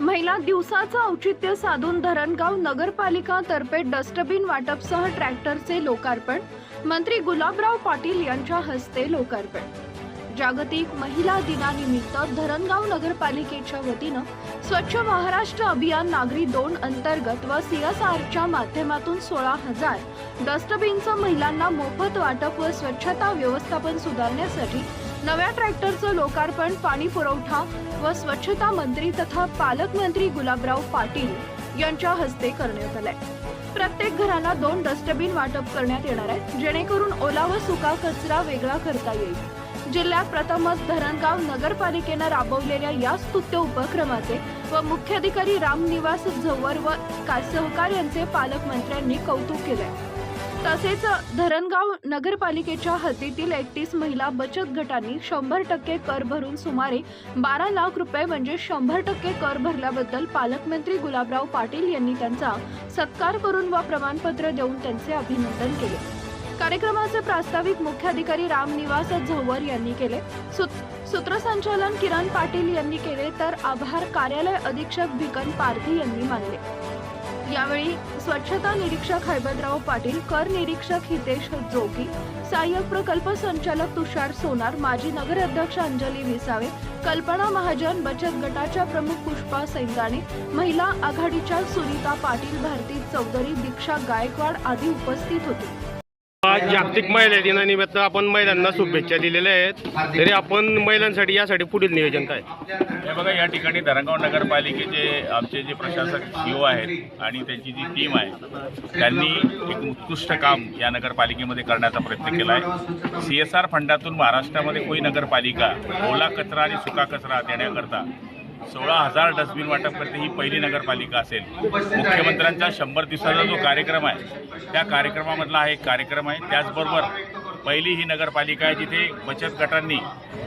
महिला दिवसाचं औचित्य साधून धरणगाव नगरपालिका तर्फे डस्टबिन वाटपसह ट्रॅक्टरचे लोकार्पण. मंत्री गुलाबराव पाटील यांच्या हस्ते लोकार्पण. जागतिक महिला दिनानिमित्त धरणगाव नगरपालिकेच्या वतीनं स्वच्छ महाराष्ट्र अभियान नागरी दोन अंतर्गत व सीएसआरच्या माध्यमातून सोळा हजार डस्टबिनचं महिलांना मोफत वाटप व स्वच्छता व्यवस्थापन सुधारण्यासाठी नव्या ट्रॅक्टरचं लोकार्पण पाणी पुरवठा व स्वच्छता मंत्री तथा पालकमंत्री गुलाबराव पाटील यांच्या हस्ते करण्यात आलंय. प्रत्येक घराला दोन डस्टबिन वाटप करण्यात येणार आहे जेणेकरून ओला व सुका कचरा वेगळा करता येईल. जिल्ह्यात प्रथमच धरणगाव नगरपालिकेनं राबवलेल्या या स्तुत्य उपक्रमाचे व मुख्याधिकारी रामनिवास झव्वर व का- सहकार्यांचे पालकमंत्र्यांनी कौतुक केले तसेच धरणगाव नगरपालिकेच्या हद्दीतील एकतीस महिला बचत गटांनी शंभर टक्के कर भरून सुमारे बारा लाख रुपये म्हणजे शंभर टक्के कर भरल्याबद्दल पालकमंत्री गुलाबराव पाटील यांनी त्यांचा सत्कार करून व प्रमाणपत्र देऊन त्यांचे अभिनंदन केले. कार्यक्रमाचे प्रास्ताविक मुख्याधिकारी रामनिवास झव्वर यांनी केले. सूत- सूत्रसंचालन किरण पाटील यांनी केले तर आभार कार्यालय अधीक्षक भिकन पारधी यांनी मानले. यावेळी स्वच्छता निरीक्षक हैबतराव पाटील कर निरीक्षक हितेश जोगी सहाय्यक प्रकल्प संचालक तुषार सोनार माजी नगराध्यक्ष अंजली विसावे कल्पना महाजन बचत गटाच्या प्रमुख पुष्पा सैंगाणे महिला आघाडीच्या सुनीता पाटील भारती चौधरी दीक्षा गायकवाड आदी उपस्थित होते. आज जागतिक महिला दिनानिमित्त आपण महिलांना शुभेच्छा दिलेल्या आहेत. तरी आपण महिलांसाठी यासाठी पुढील नियोजन काय? हे बघा या ठिकाणी धरणगाव नगरपालिकेचे आमचे जे प्रशासक सीओ आहेत आणि त्यांची जी टीम आहे त्यांनी एक उत्कृष्ट काम या नगरपालिकेमध्ये करण्याचा प्रयत्न केला आहे सी एस आर फंडातून महाराष्ट्रामध्ये कोई नगरपालिका ओला कचरा आणि सुका कचरा देण्याकरता सोळा हजार डस्टबिन वाटप करते ही पहिली नगरपालिका असेल. मुख्यमंत्र्यांचा शंभर दिवसाचा जो कार्यक्रम आहे त्या कार्यक्रमामधला हा एक कार्यक्रम आहे. त्याचबरोबर पहिली ही नगरपालिका आहे जिथे बचत गटांनी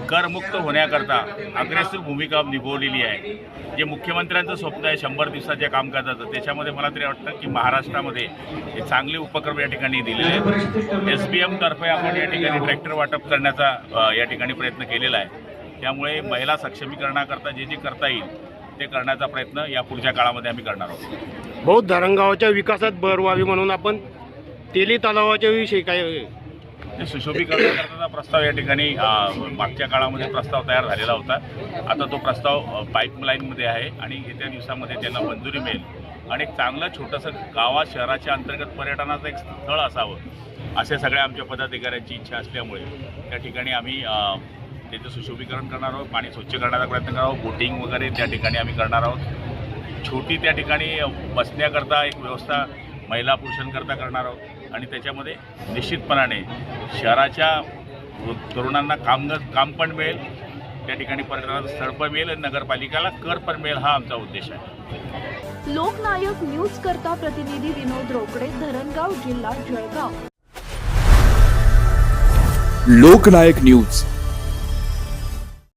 करमुक्त होण्याकरता अग्रेसिव्ह भूमिका निभवलेली आहे. जे मुख्यमंत्र्यांचं स्वप्न आहे शंभर दिवसाच्या कामकाजाचं त्याच्यामध्ये मला तरी वाटतं की महाराष्ट्रामध्ये हे चांगले उपक्रम या ठिकाणी दिलेले आहेत. एस बी एमतर्फे आपण या ठिकाणी ट्रॅक्टर वाटप करण्याचा या ठिकाणी प्रयत्न केलेला आहे. त्यामुळे महिला सक्षमीकरणाकरता जे जे करता येईल ते करण्याचा प्रयत्न या पुढच्या काळामध्ये आम्ही करणार आहोत. बहुत धरणगावाच्या विकासात भर व्हावी म्हणून आपण तेली तलावाच्या विषयी काय ते सुशोभीकरणाकरताचा प्रस्ताव या ठिकाणी मागच्या काळामध्ये प्रस्ताव तयार झालेला होता. आता तो प्रस्ताव पाईपलाईनमध्ये आहे आणि येत्या दिवसामध्ये त्याला मंजुरी मिळेल. आणि एक चांगलं छोटंसं गावात शहराच्या अंतर्गत पर्यटनाचं एक स्थळ असावं असे सगळ्या आमच्या पदाधिकाऱ्यांची इच्छा असल्यामुळे त्या ठिकाणी आम्ही त्याचं सुशोभीकरण करणार आहोत पाणी स्वच्छ करण्याचा प्रयत्न करणार आहोत बोटिंग वगैरे त्या ठिकाणी आम्ही करणार आहोत. छोटी त्या ठिकाणी बसण्याकरता एक व्यवस्था महिला पुरुषांकरता करणार आहोत. आणि त्याच्यामध्ये निश्चितपणाने शहराच्या तरुणांना काम काम पण मिळेल त्या ठिकाणी पर्यटनाचं स्थळ पण मिळेल आणि नगरपालिकेला कर पण मिळेल हा आमचा उद्देश आहे. लोकनायक न्यूज करता प्रतिनिधी विनोद रोकडे धरणगाव जिल्हा जळगाव. लोकनायक न्यूज.